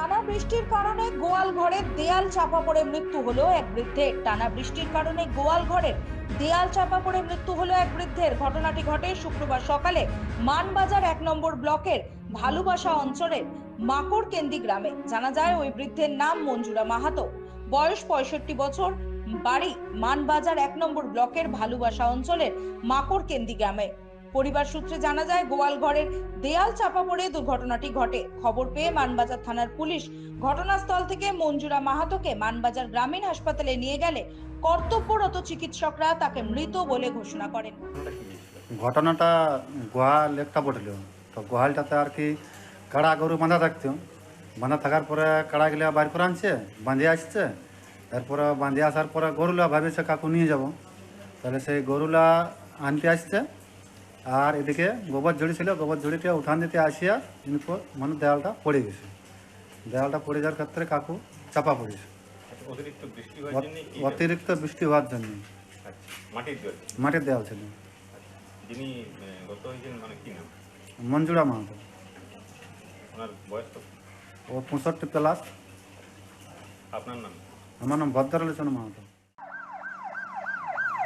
টানা বৃষ্টির কারণে গোয়াল ঘরের দেয়াল চাপা পড়ে মৃত্যু হলো এক বৃদ্ধের। টানা বৃষ্টির কারণে গোয়াল ঘরের দেয়াল চাপা পড়ে মৃত্যু হলো এক বৃদ্ধের। ঘটনাটি ঘটে শুক্রবার সকালে মানবাজার এক নম্বর ব্লকের ভালুবাসা অঞ্চলের মাকড়কেন্দি গ্রামে। জানা যায়, ওই বৃদ্ধের নাম মঞ্জুরা মাহাতো। বয়স পঁয়ষট্টি বছর, বাড়ি মানবাজার এক নম্বর ব্লকের ভালুবাসা অঞ্চলের মাকড়কেন্দি গ্রামে। পরিবার সূত্রে জানা যায়, গোয়াল ঘরের দেয়াল চাপা পড়ে দুর্ঘটনাটি ঘটে। খবর পেয়ে মানবাজার থানার পুলিশ ঘটনাস্থল থেকে মঞ্জুরা মাহাতোকে মানবাজার গ্রামীণ হাসপাতালে নিয়ে গেলে কর্তব্যরত চিকিৎসকরা তাকে মৃত বলে ঘোষণা করেন। ঘটনাটা গোয়াল একটা পড়ল তো গোয়ালটাতে আর কি কাড়া গরু বাঁধা থাকতো। বাঁধা থাকার পরে কাড়া গেলে বাইর করে আনছে বাঁধে আসছে। তারপরে বাঁধে আসার পরে গরুলা ভাবেছে, কাকু, নিয়ে যাব। তাহলে সেই গরুলা আনতে আসছে। আর এদিকে গোবর ঝুড়ি ছিল গোবর ঝুড়িতে উঠান দিতে আসিয়া এরপর মানে দেওয়ালটা পড়ে গেছে। দেওয়ালটা পড়ে যাওয়ার ক্ষেত্রে কাকু চাপা পড়েছে। অতিরিক্ত বৃষ্টি হওয়ার অত- জন্য কি অতিরিক্ত বৃষ্টি হওয়ার জন্য। আচ্ছা, মাটির দেওয়াল ছিল। আচ্ছা। মানে মঞ্জুরা মাহাতো? ও পঁয়ষট্টি প্লাস। আপনার নাম? আমার নাম ভদ্রলোচন মাহাতো।